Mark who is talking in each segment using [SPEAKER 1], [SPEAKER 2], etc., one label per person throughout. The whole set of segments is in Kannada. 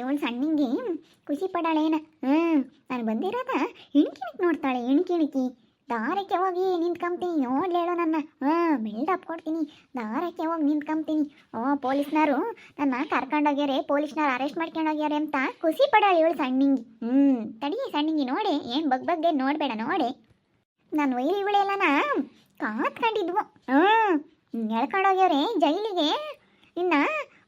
[SPEAKER 1] ಇವಳು ಸಣ್ಣಿಂಗೆ ಖುಷಿ ಪಡಾಳೇನ ಹ್ಞೂ ನಾನು ಬಂದಿರೋದ ಇಣ್ಕಿಣಿಕ್ ನೋಡ್ತಾಳೆ, ಇಣ್ಕಿಣಿಕಿ. ದಾರಕ್ಕೆ ಹೋಗಿ ನಿಂತ್ಕೊಂತೀನಿ ನೋಡ್ಲೇಳು ನನ್ನ. ಹಾಂ ಬಿಲ್ಡಪ್ ಕೊಡ್ತೀನಿ. ದಾರಕ್ಕೆ ಹೋಗಿ ನಿಂತ್ಕೊಂತೀನಿ ಓ, ಪೊಲೀಸ್ನವರು ನನ್ನ ಕರ್ಕೊಂಡೋಗ್ಯಾರೆ, ಪೊಲೀಸ್ನವ್ರು ಅರೆಸ್ಟ್ ಮಾಡ್ಕೊಂಡೋಗ್ಯಾರೆ ಅಂತ ಖುಷಿ ಪಡಾಳೆ ಇವಳು ಸಣ್ಣಿಂಗಿ. ಹ್ಞೂ ತಡಿ ಸಣ್ಣಿಂಗಿ, ನೋಡಿ, ಏನು ಬಗ್ ಬಗ್ಗೆ ನೋಡಬೇಡ, ನೋಡಿ. ನಾನು ಒಯ್ಲಿ ಇವಳೆಲ್ಲನ ಕಾತ್ಕೊಂಡಿದ್ವು. ಹ್ಞೂ ಎಳ್ಕೊಂಡೋಗ್ಯವ್ರೆ, ಜೈಲಿಗೆ. ಇನ್ನ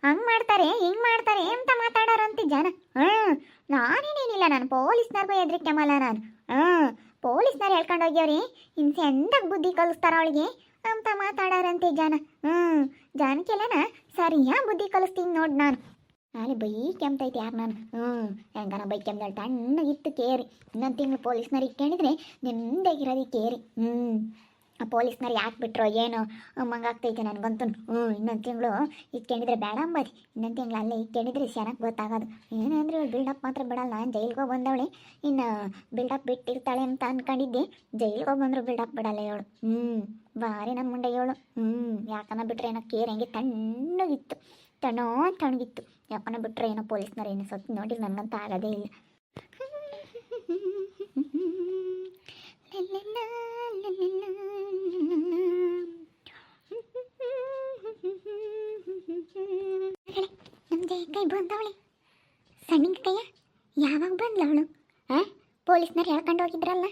[SPEAKER 1] ಹಂಗ್ ಮಾಡ್ತಾರೆ, ಹಿಂಗ್ ಮಾಡ್ತಾರೆ ಅಂತ ಮಾತಾಡೋರಂತೆ ಜನ. ಹ್ಮ್ ನಾನೇನೇನಿಲ್ಲ ನಾನು ಪೊಲೀಸ್ನರ್ಗೂ ಹೆದ್ರಿಕೆ ಮಲ್ಲ ನಾನು. ಹ್ಮ್ ಪೊಲೀಸ್ನವ್ರು ಹೇಳ್ಕೊಂಡು ಹೋಗ್ಯವ್ರಿ ಇನ್ ಸೆಂದಾಗ ಬುದ್ಧಿ ಕಲಿಸ್ತಾರ ಅವಳಿಗೆ ಅಂತ ಮಾತಾಡೋರಂತೆ ಜನ. ಹ್ಮ್ ಜನಕ್ಕೆಲ್ಲನ ಸರಿಯಾ ಬುದ್ಧಿ ಕಲಿಸ್ತೀನಿ ನೋಡಿ ನಾನು. ಅಲ್ಲಿ ಬೈ ಕೆಮ್ತೈತೆ ಯಾರು ನಾನು? ಹ್ಞೂ ಹೆಂಗಾರ ಬೈ ಕೆಮ್ದಾಳ ತಣ್ಣಗಿತ್ತು ಕೇರಿ. ಇನ್ನೊಂದು ತಿಂಗಳು ಪೊಲೀಸ್ನವ್ರಿಗೆ ಕೇಳಿದ್ರೆ ನೆಮ್ಮದಿಯಾಗಿರೋದು ಕೇರಿ. ಹ್ಞೂ ಪೊಲೀಸ್ನವ್ರು ಯಾಕೆ ಬಿಟ್ರೋ, ಏನೋ? ಮಂಗಾಗ್ತೈತೆ ನನಗಂತೂ ಹ್ಞೂ ಇನ್ನೊಂದು ತಿಂಗಳು ಇಟ್ಕೊಂಡಿದ್ರೆ ಬೇಡ ಅಂಬದಿ. ಇನ್ನೊಂದು ತಿಂಗಳು ಅಲ್ಲೇ ಇಟ್ಕೊಂಡಿದ್ರೆ ಚೆನ್ನಾಗಿ ಗೊತ್ತಾಗೋದು. ಏನಂದ್ರೆ ಬಿಲ್ಡಪ್ ಮಾತ್ರ ಬಿಡಲ್ಲ, ನಾನು ಜೈಲ್ಗೆ ಬಂದವಳೆ. ಇನ್ನು ಬಿಲ್ಡಪ್ ಬಿಟ್ಟಿರ್ತಾಳೆ ಅಂತ ಅಂದ್ಕೊಂಡಿದ್ದೆ ಜೈಲಿಗೆ ಬಂದ್ರು ಬಿಲ್ಡಪ್ ಬಿಡಲ್ಲ ಇವಳು. ಹ್ಞೂ ಭಾರಿ ನಮ್ಮ ಮುಂಡೆ ಇವಳು. ಹ್ಞೂ ಯಾಕನ ಬಿಟ್ಟರೆ ಏನೋ ಕೇರ್ ತಣ್ಣಗಿತ್ತು. ತಣ್ಣೋ ತಣ್ಣಗಿತ್ತು. ಯಾಕನ ಬಿಟ್ಟರೆ ಏನೋ ಪೊಲೀಸ್ನವ್ರು ಏನೋ ಸತ್ತು ನೋಡಿ ನನಗಂತ ಆಗೋದೇ ಇಲ್ಲ. ಕೈ ಬಂದವಳೆ. ಸಣ್ಣಿನ ಕೈಯ? ಯಾವಾಗ ಬಂದ್ಲ ಅವಳು? ಆ? ಪೊಲೀಸ್ನವ್ರು ಹೇಳ್ಕೊಂಡು ಹೋಗಿದ್ರಲ್ಲ?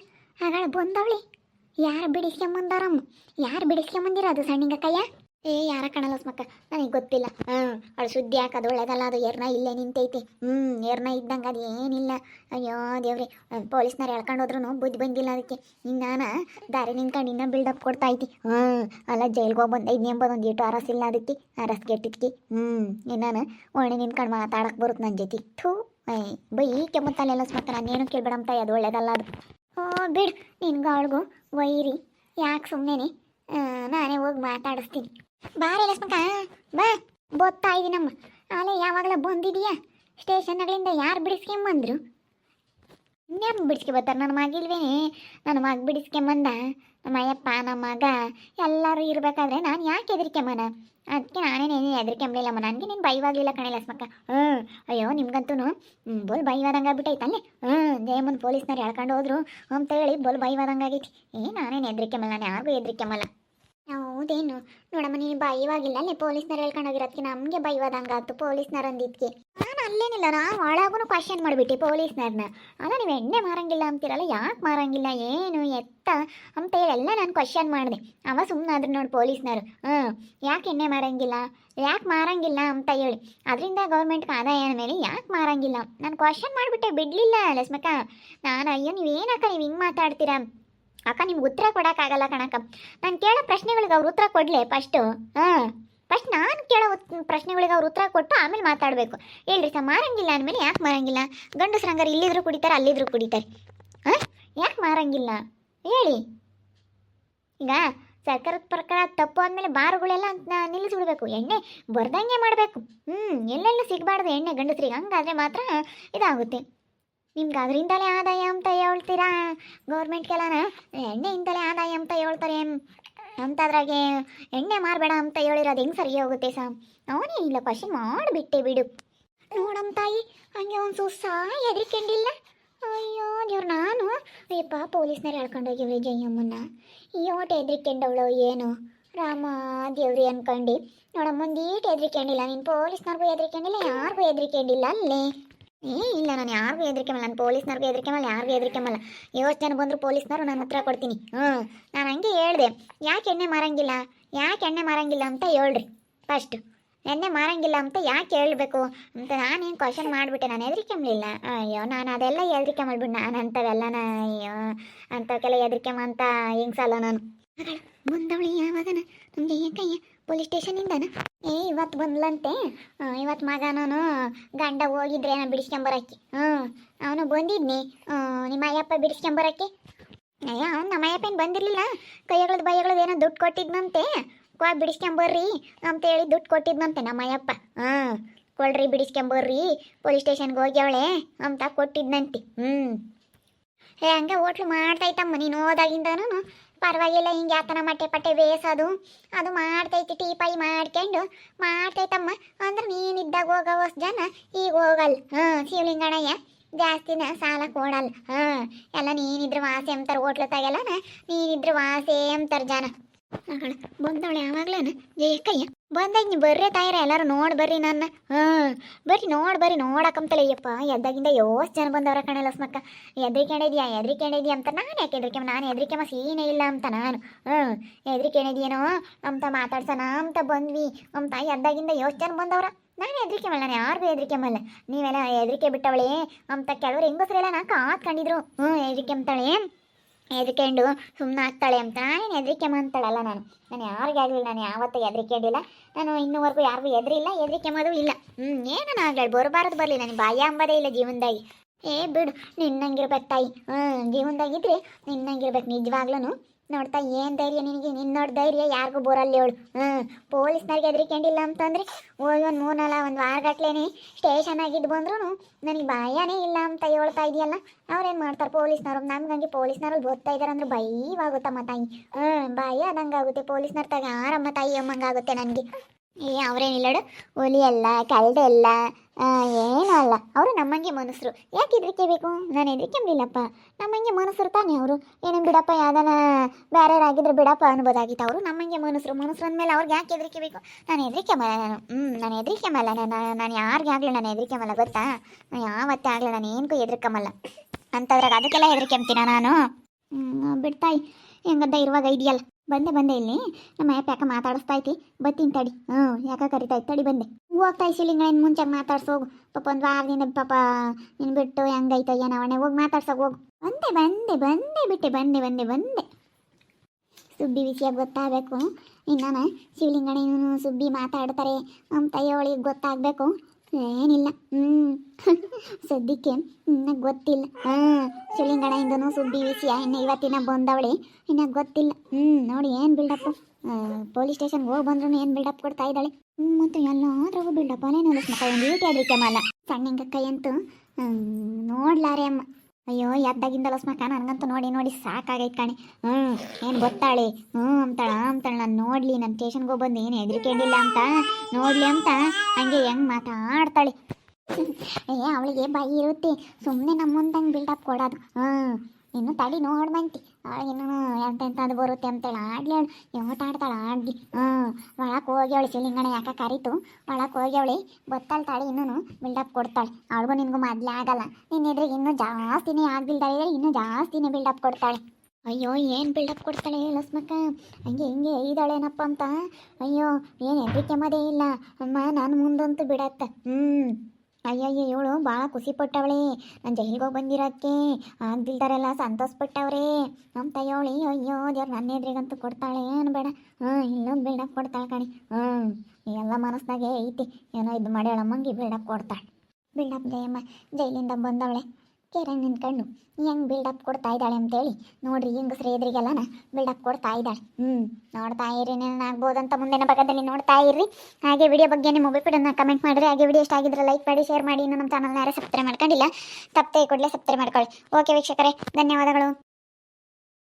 [SPEAKER 1] ಆಗಳ ಬಂದವಳೆ. ಯಾರು ಬಿಡಿಸ್ಕೊಂಬಂದಾರಮ್ಮ ಯಾರು ಬಿಡಿಸ್ಕೊಂಬಂದಿರೋದು ಸಣ್ಣಿಂಗ ಕೈಯ? ಏ, ಯಾರ ಕಣಲ್ಲ ಸ್ಮಕ್ಕ? ನನಗೆ ಗೊತ್ತಿಲ್ಲ. ಹಾಂ, ಅವಳು ಸುದ್ದಿ ಹಾಕೋದು, ಒಳ್ಳೇದಲ್ಲ, ಅದು ಎರ್ನ ಇಲ್ಲೇ ನಿಂತೈತಿ. ಹ್ಞೂ ಎರ್ನ ಇದ್ದಂಗೆ ಅದು ಏನಿಲ್ಲ. ಅಯ್ಯೋ, ದೇವ್ರಿ ಪೊಲೀಸ್ನವ್ರು ಹೇಳ್ಕೊಂಡು ಹೋದ್ರು ಬುದ್ಧಿ ಬಂದಿಲ್ಲ ಅದಕ್ಕೆ. ನಾನು ದಾರಿ ನಿಂತ್ಕೊಂಡು ಇನ್ನೂ ಬಿಲ್ಡಪ್ ಕೊಡ್ತಾ ಐತಿ ಹ್ಞೂ ಅಲ್ಲ, ಜೈಲ್ಗೆ ಹೋಗಿ ಐದು ಎಂಬುದು ಒಂದು ಏಟು ಅರಸಿಲ್ಲ ಅದಕ್ಕೆ. ಅರಸ್ ಗೆಟ್ಟಿದ್ಕಿ. ಹ್ಞೂ ನಾನು ಒಣೆ ನಿಂತ್ಕೊಂಡು ಮಾತಾಡಕ್ಕೆ ಬರುತ್ತೆ ನನ್ನ ಜೊತೆ. ಥೂ ಬೈ ಕೆಮ್ಮತ್ತಲ್ಲೆಲ್ಲ ಸ್ಮಕ್ಕ ನಾನೇನು ಕೇಳ್ಬೇಡಂತ ಅದು ಒಳ್ಳೇದಲ್ಲ ಅದು. ಓ ಬಿಡು, ನಿನ್ಗೆ ಅವಳಿಗೂ ವೈರಿ. ಯಾಕೆ ಸುಮ್ಮನೆ ನಾನೇ ಹೋಗಿ ಮಾತಾಡಿಸ್ತೀನಿ. ಬಾರೆ ಲಕ್ಷ್ಮಕ್ಕ, ಬಾ. ಬೋತಾ ಇದೀನಮ್ಮ ಆಲೆ ಯಾವಾಗಲ ಬಂದಿದೀಯಾ? ಸ್ಟೇಷನ್ಗಳಿಂದ ಯಾರು ಬಿಡಿಸ್ಕೊಂಬಂದ್ರು? ಇನ್ಯಾರು ಬಿಡಿಸ್ಕೆ ಬರ್ತಾರೆ ನನ್ನ ಮಗಿಲ್ವೇನೆ ನನ್ನ ಮಗ ಬಿಡಿಸ್ಕೊಂಬಂದ? ನಮ್ಮ ಅಯ್ಯಪ್ಪ, ನಮ್ಮ ಮಗ ಎಲ್ಲರೂ ಇರಬೇಕಾದ್ರೆ ನಾನು ಯಾಕೆ ಹೆದರ್ಕೆಮ್ಮನ ಅದಕ್ಕೆ ನಾನೇನೇನು ಹೆದರ್ಕೆಂಬಲಿಲ್ಲಮ್ಮ? ನನಗೆ ನೀನು ಬೈವಾಗಲಿಲ್ಲ ಕಣೆ ಲಕ್ಷ್ಮಕ್ಕ. ಹ್ಞೂ ಅಯ್ಯೋ ನಿಮ್ಗಂತೂ ಬೋಲ್ ಬೈವಾದಂಗೆ ಆಗ್ಬಿಟ್ಟೈತಲ್ಲೇ ಹ್ಞೂ ದೇಮನ್ ಪೊಲೀಸ್ನವ್ರು ಹೇಳ್ಕೊಂಡು ಹೋದ್ರು. ಅಂತ ಹೇಳಿ ಬೋಲ್ ಬೈವಾದಂಗೆ ಆಗೈತಿ. ಏ, ನಾನೇನು ಹೆದರ್ಕೆಮ್ಮಲ್ಲ ನಾನು ಯಾರಿಗೂ ಹೆದರ್ಕೆಮ್ಮಲ್ಲ ಹೌದೇನು? ನೋಡಮ್ಮ, ನೀನು ಬೈವಾಗಿಲ್ಲ ಅಲ್ಲಿ ಪೊಲೀಸ್ನವ್ರು ಹೇಳ್ಕೊಂಡೋಗಿರೋದಕ್ಕೆ ನಮಗೆ ಬೈವಾದಂಗೆ ಆಯ್ತು ಪೊಲೀಸ್ನವ್ರು ಅಂದಿದ್ಕೆ. ನಾನು ಅಲ್ಲೇನಿಲ್ಲ ನಾ ಒಳಗೂ ಕ್ವಶನ್ ಮಾಡಿಬಿಟ್ಟೆ ಪೊಲೀಸ್ನವ್ರನ್ನ ಅಲ್ಲ, ನೀವು ಎಣ್ಣೆ ಮಾರಂಗಿಲ್ಲ ಅಂತೀರಲ್ಲ, ಯಾಕೆ ಮಾರಂಗಿಲ್ಲ? ಏನು ಎತ್ತ? ಅಂತ ಹೇಳೆಲ್ಲ ನಾನು ಕ್ವಶನ್ ಮಾಡಿದೆ. ಅವ ಸುಮ್ಮನಾದ್ರು ನೋಡಿ ಪೊಲೀಸ್ನವರು. ಹ್ಞೂ, ಯಾಕೆ ಎಣ್ಣೆ ಮಾರಂಗಿಲ್ಲ? ಯಾಕೆ ಮಾರಂಗಿಲ್ಲ ಅಂತ ಹೇಳಿ. ಅದರಿಂದ ಗೌರ್ಮೆಂಟ್ಗೆ ಆದಾಯ ಮೇಲೆ ಯಾಕೆ ಮಾರಂಗಿಲ್ಲ? ನಾನು ಕ್ವಶನ್ ಮಾಡಿಬಿಟ್ಟೆ, ಬಿಡಲಿಲ್ಲ, ಲಕ್ಷ್ಮಕ್ಕ. ನಾನು ಅಯ್ಯೋ, ನೀವೇನಕ್ಕ, ನೀವು ಹಿಂಗೆ ಮಾತಾಡ್ತೀರಾ? ಅಕ್ಕ, ನಿಮ್ಗೆ ಉತ್ತರ ಕೊಡೋಕ್ಕಾಗಲ್ಲ ಕಣಕ್ಕ. ನಾನು ಕೇಳೋ ಪ್ರಶ್ನೆಗಳಿಗೆ ಅವ್ರು ಉತ್ತರ ಕೊಡಲೆ ಫಸ್ಟು ಹಾಂ. ಫಸ್ಟ್ ನಾನು ಕೇಳೋ ಪ್ರಶ್ನೆಗಳಿಗೆ ಅವ್ರು ಉತ್ತರ ಕೊಟ್ಟು ಆಮೇಲೆ ಮಾತಾಡಬೇಕು. ಹೇಳ್ರಿ ಸರ್, ಮಾರಂಗಿಲ್ಲ ಅಂದಮೇಲೆ ಯಾಕೆ ಮಾರಂಗಿಲ್ಲ? ಗಂಡಸ್ರು ಹಂಗಾರೆ ಇಲ್ಲಿದ್ರು ಕುಡಿತಾರೆ, ಅಲ್ಲಿದ್ರು ಕುಡಿತಾರೆ. ಹಾಂ? ಯಾಕೆ ಮಾರಂಗಿಲ್ಲ? ಹೇಳಿ. ಈಗ ಸರ್ಕಾರದ ಪ್ರಕಾರ ತಪ್ಪು ಅಂದಮೇಲೆ ಬಾರುಗಳೆಲ್ಲ ನ- ನಿಲ್ಲಿಸ್ಬಿಡ್ಬೇಕು. ಎಣ್ಣೆ ಬರ್ದಂಗೆ ಮಾಡಬೇಕು. ಹ್ಞೂ ಎಲ್ಲೆಲ್ಲೂ ಸಿಗಬಾರ್ದು ಎಣ್ಣೆ ಗಂಡಸ್ರಿಗೆ. ಹಂಗಾದರೆ ಮಾತ್ರ ಇದಾಗುತ್ತೆ. ನಿಮ್ಗೆ ಅದರಿಂದಲೇ ಆದಾಯ ಅಂತ ಹೇಳ್ತೀರಾ? ಗೌರ್ಮೆಂಟ್ ಕೆಲನ ಎಣ್ಣೆಯಿಂದಲೇ ಆದಾಯ ಅಂತ ಹೇಳ್ತಾರೆ. ಅಂಥದ್ರಾಗೆ ಎಣ್ಣೆ ಮಾರಬೇಡ ಅಂತ ಹೇಳಿರೋದು ಹೆಂಗೆ ಸರಿ ಹೋಗುತ್ತೆ ಸಾ ಅವನೇ ಇಲ್ಲ ಪಶು ಮಾಡಿಬಿಟ್ಟೆ ಬಿಡು. ನೋಡಮ್ಮ ತಾಯಿ, ಹಂಗೆ ಒಂದು ಸುಸಾ ಹೆದರಿಕೊಂಡಿಲ್ಲ. ಅಯ್ಯೋ, ದೇವ್ರು, ನಾನು ಅಯ್ಯಪ್ಪ ಪೊಲೀಸ್ನವ್ರು ಹೇಳ್ಕೊಂಡೋಗಿವ್ರಿ ಹೋಗಿವ್ರಿ ಜಯಮ್ಮನ್ನ. ಹೆದರಿಕೊಂಡವಳು ಏನು? ರಾಮ ದೇವ್ರಿ ಅನ್ಕೊಂಡು. ನೋಡಮ್ಮ ಒಂದೀಟ್ ಹೆದರಿಕೊಂಡಿಲ್ಲ. ನೀನು ಪೊಲೀಸ್ನವ್ರಿಗೂ ಹೆದರಿಕೊಂಡಿಲ್ಲ, ಯಾರಿಗೂ ಹೆದರಿಕೊಂಡಿಲ್ಲ, ಅಲ್ಲೇ. ಏ, ಇಲ್ಲ, ನಾನು ಯಾರಿಗೂ ಹೆದರಿಕೆಮಲ್ಲ ನಾನು ಪೊಲೀಸ್ನವ್ರಿಗೂ ಹೆದರಿಕೆಮಲ್ಲ ಯಾರಿಗೂ ಹೆದರಿಕೆಮಲ್ಲ ಎಷ್ಟು ಜನ ಬಂದರೂ ಪೊಲೀಸ್ನವ್ರು ನಾನು ಹತ್ರ ಕೊಡ್ತೀನಿ. ಹ್ಞೂ ನಾನು ಹಂಗೆ ಹೇಳಿದೆ. ಯಾಕೆ ಎಣ್ಣೆ ಮಾರಂಗಿಲ್ಲ? ಯಾಕೆ ಎಣ್ಣೆ ಮಾರಂಗಿಲ್ಲ ಅಂತ ಹೇಳ್ರಿ. ಫಸ್ಟ್ ಎಣ್ಣೆ ಮಾರಂಗಿಲ್ಲ ಅಂತ ಯಾಕೆ ಹೇಳಬೇಕು? ಅಂತ ನಾನೇನು ಕ್ವಶನ್ ಮಾಡಿಬಿಟ್ಟೆ. ನಾನು ಹೆದರಿಕೆಂಬಲಿಲ್ಲ ಅಯ್ಯೋ, ನಾನು ಅದೆಲ್ಲ ಹೆದರಿಕೆ ಮಾಡಿಬಿಟ್ಟು ನಾನು ಅಂಥವೆಲ್ಲ ಅಯ್ಯೋ ಅಂಥವಕ್ಕೆಲ್ಲ ಹೆದರಿಕೆಮ ಅಂತ ಹಿಂಗ್ಸಲ್ಲ ನಾನು. ಬಂದವಳಿ ಯಾವಾಗನ? ನಮಗೆ ಏಕಯ್ಯ ಪೊಲೀಸ್ ಸ್ಟೇಷನಿಂದನ ಏ ಇವತ್ತು ಬಂದ್ಲಂತೆ. ಇವತ್ತು ಮಗ ನಾನು ಗಂಡ ಹೋಗಿದ್ರೆ ನಾನು ಬಿಡಿಸ್ಕೊಂಬರಕ್ಕೆ. ಹ್ಞೂ ಅವನು ಬಂದಿದ್ನಿ. ನಿಮ್ಮ ಅಯ್ಯಪ್ಪ ಬಿಡಿಸ್ಕೊಂಬರಕ್ಕೆ. ಅಯ್ಯ, ಅವ್ನು ನಮ್ಮ ಅಯ್ಯಪ್ಪನ ಬಂದಿರಲಿಲ್ಲ. ಕೈಗಳದ್ದು ಬೈಗಳದ್ದು ಏನೋ ದುಡ್ಡು ಕೊಟ್ಟಿದ್ನಂತೆ. ಕೊ, ಬಿಡಿಸ್ಕೊಂಬರ್ರಿ ಅಂತ ಹೇಳಿ ದುಡ್ಡು ಕೊಟ್ಟಿದ್ನಂತೆ ನಮ್ಮ ಅಯ್ಯಪ್ಪ. ಹಾಂ ಕೊಳ್ರಿ ಬಿಡಿಸ್ಕೊಂಬರ್ರಿ. ಪೊಲೀಸ್ ಸ್ಟೇಷನ್ಗೆ ಹೋಗ್ಯವಳೆ ಅಂತ ಕೊಟ್ಟಿದ್ನಂತೆ. ಹ್ಞೂ ಏ, ಹಂಗೆ ಹೋಟ್ಲು ಮಾಡ್ತೈತಮ್ಮ, ನೀನು ಹೋದಾಗಿಂದನೂ. ಪರವಾಗಿಲ್ಲ, ಹಿಂಗೆ ಯಾತನ ಮಟ್ಟೆ ಪಟ್ಟೆ ಬೇಸೋದು. ಅದು ಮಾಡ್ತೈತಿ, ಟೀ ಪೈ ಮಾಡ್ಕೊಂಡು ಮಾಡ್ತೈತಮ್ಮ. ಅಂದ್ರೆ ನೀನಿದ್ದಾಗ ಹೋಗೋ ಜನ ಈಗ ಹೋಗಲ್ಲ. ಹಾಂ ಶಿವಲಿಂಗಣ್ಣಯ್ಯ ಜಾಸ್ತಿನ ಸಾಲ ಕೊಡಲ್ಲ ಹಾಂ ಎಲ್ಲ ನೀನಿದ್ರೆ ವಾಸಿ ಅಂತಾರೆ ಹೋಟ್ಲು ತಗೆಲ್ಲನ ನೀನಿದ್ರೆ ವಾಸಿ ಅಂತಾರೆ ಜನ. ಬಂದವಳೆ ಯಾವಾಗ್ಲೇನ? ಏಕಯ್ಯ ಬಂದಾಗ ನೀವು ಬರ್ರಿ ತಾಯಿರ, ಎಲ್ಲರೂ ನೋಡಿ ಬರ್ರಿ ನನ್ನ. ಹಾಂ, ಬರ್ರಿ ನೋಡಿ ಬರ್ರಿ ನೋಡಕ್ಕಂತಲ್ಲ ಅಯ್ಯಪ್ಪ. ಎದ್ದಾಗಿಂದ ಯೋಸ್ ಜನ ಬಂದವರ ಕಣೆ ಲಸ್ಮಕ್ಕ ಎದ್ರಿಕೊಂಡಿದ್ಯಾ ಎದ್ರಿಕೊಂಡಿದ್ಯಾ ಅಂತ ನಾನು ಯಾಕೆ ಎದ್ರಿಕೆ, ನಾನು ಹೆದ್ರಿಕೆ ಸೀನೇ ಇಲ್ಲ ಅಂತ ನಾನು. ಹ್ಞೂ ಹೆದ್ರಿಕೊಂಡಿದ್ಯೇನೋ ಅಂತ ಮಾತಾಡ್ಸೋಣ ಅಂತ ಬಂದ್ವಿ. ಅಂತ ಎದ್ದಾಗಿಂದ ಯೋಸ್ ಜನ ಬಂದವ್ರ. ನಾನು ಹೆದ್ರಿಕೆ ಮಲ್ಲ ನಾನು ಯಾರಿಗೂ ಹೆದ್ರಿಕೆ ಮಲ್ಲ. ನೀವೆಲ್ಲ ಹೆದ್ರಿಕೆ ಬಿಟ್ಟವಳೆ ಅಂತ ಕೆಲವರು ಹೆಂಗಸ್ರೆಲ್ಲ ನಾ ಆತ್ಕೊಂಡಿದ್ರು ಹ್ಞೂ ಹೆದ್ರಿಕೆ ಅಂತಾಳೆ ಹೆದ್ರಿಕೊಂಡು ಸುಮ್ಮನೆ ಆಗ್ತಾಳೆ ಅಂತ. ನಾನು ಹೆದರಿಕೆ ಅಂತಾಳಲ್ಲ ನಾನು. ನಾನು ಯಾರಿಗೆ ಆಗಲಿಲ್ಲ, ನಾನು ಯಾವತ್ತೂ ಹೆದರಿಕೆಡಿಲ್ಲ ನಾನು ಇನ್ನೂವರೆಗೂ ಯಾರಿಗೂ ಎದ್ರಿಲ್ಲ ಹೆದರಿಕೆ ಮಾಡೋದು ಇಲ್ಲ. ಹ್ಞೂ ಏನನ ಆಗಲಿ, ಬರಬಾರದು ಬರಲಿ. ನನಗೆ ಬಾಯ ಅಂಬದೇ ಇಲ್ಲ ಜೀವನದಾಗಿ. ಏ, ಬಿಡು, ನಿನ್ನಂಗಿರ್ಬೇಕು ತಾಯಿ. ಹ್ಞೂ ಜೀವನದಾಗಿದ್ರೆ ನಿನ್ನಂಗಿರ್ಬೇಕು ನಿಜವಾಗ್ಲೂ ನೋಡ್ತಾ ಏನ್ ಧೈರ್ಯ ನಿನಗೆ? ನಿನ್ನೋಡ್ ಧೈರ್ಯ, ಯಾರಿಗೂ ಬೋರಲ್ಲಿ ಹೇಳು. ಹ್ಞೂ ಪೊಲೀಸ್ನವ್ರಿಗೆ ಹೆದರಿಕೊಂಡಿಲ್ಲ ಅಂತಂದ್ರೆ ಹೋಗಿ ಒಂದು ಮೂರ್ನಲ್ಲ ಒಂದು ವಾರಗಟ್ಲೆನೆ ಸ್ಟೇಷನ್ ಆಗಿದ್ದು ಬಂದ್ರು ನನಗೆ ಭಯನೇ ಇಲ್ಲ ಅಂತ ಹೇಳ್ತಾ ಇದೆಯಲ್ಲ, ಅವ್ರೇನು ಮಾಡ್ತಾರೆ ಪೊಲೀಸ್ನವ್ರು? ನಮ್ಗಂಗೆ ಪೊಲೀಸ್ನವ್ರು ಗೊತ್ತಾ ಇದಾರೆ ಅಂದ್ರೆ ಭಯವಾಗುತ್ತಮ್ಮ ತಾಯಿ. ಹ್ಮ್, ಭಯ ಆದಂಗೆ ಆಗುತ್ತೆ ಪೊಲೀಸ್ನವ್ರ ತಾಯಿ ಆರಮ್ಮ ತಾಯಿ ಅಮ್ಮಂಗಾಗುತ್ತೆ ನನಗೆ. ಏ ಅವ್ರೇನಿಲ್ಲಡು ಒಲಿ ಅಲ್ಲ ಕಳ್ದೆ ಅಲ್ಲ ಏನೂ ಅಲ್ಲ. ಅವರು ನಮ್ಮಂಗೆ ಮನಸ್ಸರು. ಯಾಕೆ ಹೆದರಿಕೆ ಬೇಕು? ನಾನು ಹೆದರಿಕೆಂಬಿಲ್ಲಪ್ಪ ನಮ್ಮಂಗೆ ಮನಸ್ಸರು ತಾನೇ ಅವರು. ಏನೇನು ಬಿಡಪ್ಪ, ಯಾವ್ದಾನ ಬೇರೆಯವರಾಗಿದ್ರೆ ಬಿಡಪ್ಪ ಅನ್ಬೋದಾಗಿತ್ತು. ಅವರು ನಮ್ಮಂಗೆ ಮನಸ್ಸರು. ಮನುಷ್ಯರು ಅಂದಮೇಲೆ ಅವ್ರಿಗೆ ಯಾಕೆ ಹೆದರಿಕೆ ಬೇಕು? ನಾನು ಹೆದರಿಕೆ ಮಲ್ಲ ನಾನು. ಹ್ಞೂ ನಾನು ಹೆದರಿಕೆ ಮಲ್ಲ ನಾನು ನಾನು ಯಾರಿಗೆ ಆಗಲಿ ನಾನು ಹೆದರಿಕೆ ಮಲ್ಲ ಗೊತ್ತಾ? ನಾನು ಯಾವತ್ತೇ ಆಗಲಿ ನಾನು ಏನಕ್ಕೂ ಹೆದರ್ಕಮಲ್ಲ ಅಂತದ್ರಾಗ ಅದಕ್ಕೆಲ್ಲ ಹೆದರಿಕೆ ಅಂತೀನ ನಾನು. ಹ್ಞೂ ಬಿಡ್ತಾಯಿ. ಹೆಂಗದ್ದ ಇರುವಾಗ ಇದೆಯಲ್ಲ. ಬಂದೆ ಬಂದೆ ಇಲ್ಲಿ. ನಮ್ಮ ಅಯ್ಯಪ್ಪ ಯಾಕೆ ಮಾತಾಡಿಸ್ತಾ ಐತಿ? ಬತ್ತೀನಿ ತಡಿ. ಹ್ಞೂ, ಯಾಕೆ ಕರಿತಾಯ್ತು ತಡಿ ಬಂದೆ. ಹೋಗ್ತಾ ಶಿಲಿಂಗ ಇನ್ನು ಮುಂಚೆ ಮಾತಾಡ್ಸೋಗು ಪಾಪ ಒಂದು ವಾರದಿಂದ ಪಾಪ ಇನ್ನು ಬಿಟ್ಟು ಹೆಂಗೈತ ಏನವಣೆ ಹೋಗಿ, ಮಾತಾಡ್ಸೋಕೆ ಹೋಗು. ಬಂದೆ ಬಂದೆ ಬಂದೆ ಬಿಟ್ಟೆ, ಬಂದೆ ಬಂದೆ ಬಂದೆ. ಸುಬ್ಬಿ ವಿಷಯ ಗೊತ್ತಾಗಬೇಕು. ಇನ್ನು ಶಿವಲಿಂಗಣ್ಣ ಸುಬ್ಬಿ ಮಾತಾಡ್ತಾರೆ. ಅಂತ ಹೇಳಿ ಗೊತ್ತಾಗಬೇಕು. ಏನಿಲ್ಲ. ಹ್ಞೂ ಸದ್ಯಕ್ಕೆ ಇನ್ನ ಗೊತ್ತಿಲ್ಲ. ಹಾಂ ಶಿವಲಿಂಗಣ್ಣ ಇಂದನು ಸುದ್ದಿ ವಿಷಯ ಇನ್ನು ಇವತ್ತಿನ ಬಂದವಳೆ. ಇನ್ನ ಗೊತ್ತಿಲ್ಲ. ಹ್ಞೂ ನೋಡಿ ಏನು ಬಿಲ್ಡಪ್ ಪೊಲೀಸ್ ಸ್ಟೇಷನ್ಗೆ ಹೋಗಿ ಬಂದ್ರು ಏನು ಬಿಲ್ಡಪ್ ಕೊಡ್ತಾ ಇದ್ದಾಳೆ? ಹ್ಞೂ ಮತ್ತು ಎಲ್ಲಾದ್ರಾಗೂ ಬಿಲ್ಡಪ್ ಅಲ್ಲೇ ನೋಡಿಸ್ ಮಕ್ಕ ಒಂದು ಡ್ಯೂಟಿ ಸಣ್ಣ ಕೈ ಅಂತೂ ಹ್ಮ್, ನೋಡ್ಲಾರೆ ಅಮ್ಮ. ಅಯ್ಯೋ ಎದ್ದಾಗಿಂದ ಲಸ್ಮಕ್ಕ ನನಗಂತೂ ನೋಡಿ ನೋಡಿ ಸಾಕಾಗೈತೆ ಕಾಣಿ. ಹ್ಞೂ ಏನು ಗೊತ್ತಾಳೆ? ಹ್ಞೂ ಅಂತಾಳ ಅಂತಾಳ, ನಾನು ನೋಡಲಿ ನನ್ನ ಸ್ಟೇಷನ್ಗೆ ಹೋಗ್ಬಂದು ಏನು ಹೆದ್ರಿಕೆಂಡಿಲ್ಲ ಅಂತ? ನೋಡಲಿ ಅಂತ? ಹಂಗೆ ಹೆಂಗೆ ಮಾತಾಡ್ತಾಳೆ? ಏ, ಅವಳಿಗೆ ಬಾಯಿ ಇರುತ್ತೆ. ಸುಮ್ಮನೆ ನಮ್ಮ ಮುಂದಂಗೆ ಬಿಲ್ಡಪ್ ಕೊಡೋದು. ಹ್ಞೂ ಇನ್ನು ತಡಿ ನೋಡಿ ಬಂತಿ ಎಂತ ಅದು ಬರುತ್ತೆ ಅಂತೇಳಿ ಆಡ್ಲಿ ಅವಳು. ಯಾವತ್ತು ಆಡ್ತಾಳೆ ಆಡ್ಲಿ ಹ್ಞೂ ಒಳಕ್ಕೆ ಹೋಗಿ ಅವಳು ಶಿಲಿಂಗಣ ಯಾಕೆ ಕರೀತು? ಒಳಕ್ಕೆ ಹೋಗಿ ಅವಳಿ ಗೊತ್ತಾಳ ತಾಳಿ ಇನ್ನೂ ಬಿಲ್ಡಪ್ ಕೊಡ್ತಾಳೆ. ಅವಳಿಗೂ ನಿನಗೂ ಮೊದಲೇ ಆಗಲ್ಲ. ನಿನ್ನ ಎದುರಿಗೆ ಇನ್ನೂ ಜಾಸ್ತಿನೇ ಆಗ್ಬಿಲ್ದಾಳೆ ಇನ್ನೂ ಜಾಸ್ತಿನೇ ಬಿಲ್ಡಪ್ ಕೊಡ್ತಾಳೆ. ಅಯ್ಯೋ, ಏನು ಬಿಲ್ಡಪ್ ಕೊಡ್ತಾಳೆ ಲಸ್ಮಕ್ಕ? ಹಂಗೆ ಹಿಂಗೆ ಇದ್ದಾಳೇನಪ್ಪ ಅಂತ? ಅಯ್ಯೋ, ಏನು ಹೆದರಿಕೆ ಮದೇ ಇಲ್ಲ. ಅಮ್ಮ, ನಾನು ಮುಂದಂತೂ ಬಿಡತ್ತ. ಹ್ಞೂ ಅಯ್ಯಯ್ಯ, ಇವಳು ಭಾಳ ಖುಷಿ ಪಟ್ಟವಳೆ. ನಾನು ಜೈಲಿಗೆ ಹೋಗಿ ಬಂದಿರೋಕ್ಕೆ. ಆಗ್ದಿಲ್ದಾರೆಲ್ಲ ಸಂತೋಷ ಪಟ್ಟವ್ರೆ. ನಮ್ಮ ತಯ್ಯೋಳಿ ಅಯ್ಯೋ, ದೇವ್ರು ನನ್ನ ಎದುರಿಗಂತೂ ಕೊಡ್ತಾಳೆ. ಏನು ಬೇಡ. ಹಾಂ ಇಲ್ಲೊಂದು ಬಿಲ್ಡಪ್ ಕೊಡ್ತಾಳೆ ಕಣಿ. ಹ್ಞೂ ಎಲ್ಲ ಮನಸ್ಸಿನಾಗೆ ಐತಿ. ಏನೋ ಇದು ಮಾಡ್ಯಾಳಮ್ಮಂಗೆ ಬಿಲ್ಡಪ್ ಕೊಡ್ತಾಳೆ. ಬಿಲ್ಡಪ್ ಜಯಮ್ಮ, ಜೈಲಿಂದ ಬಂದವಳೆ. ಕೆರೆ ನಿಂತ್ಕೊಂಡು ಹೆಂಗೆ ಬಿಲ್ಡಪ್ ಕೊಡ್ತಾ ಇದ್ದಾಳೆ ಅಂತೇಳಿ. ನೋಡ್ರಿ ಹೆಂಗಸ್ರ ಎದುರಿಗೆಲ್ಲನ ಬಿಲ್ಡಪ್ ಕೊಡ್ತಾ ಇದ್ದಾಳೆ. ಹ್ಞೂ ನೋಡ್ತಾ ಇರಿ ಆಗ್ಬೋದಂತ ಮುಂದಿನ ಭಾಗದಲ್ಲಿ ನೋಡ್ತಾ ಇರ್ರಿ. ಹಾಗೆ ವಿಡಿಯೋ ಬಗ್ಗೆ ನಿಮ್ಮ ಅಭಿಪ್ರಾಯನ ಕಮೆಂಟ್ ಮಾಡಿರಿ. ಹಾಗೆ ವಿಡಿಯೋ ಇಷ್ಟ ಆಗಿದ್ರೆ ಲೈಕ್ ಮಾಡಿ ಶೇರ್ ಮಾಡಿ. ಇನ್ನು ನಮ್ಮ ಚಾನಲ್ನ ಯಾರು ಸಬ್ಸ್ಕ್ರೈಬ್ ಮಾಡ್ಕೊಂಡಿಲ್ಲ, ತಪ್ಪದೆ ಕೂಡಲೇ ಸಬ್ಸ್ಕ್ರೈಬ್ ಮಾಡ್ಕೊಳ್ಳಿ. ಓಕೆ ವೀಕ್ಷಕರೇ, ಧನ್ಯವಾದಗಳು.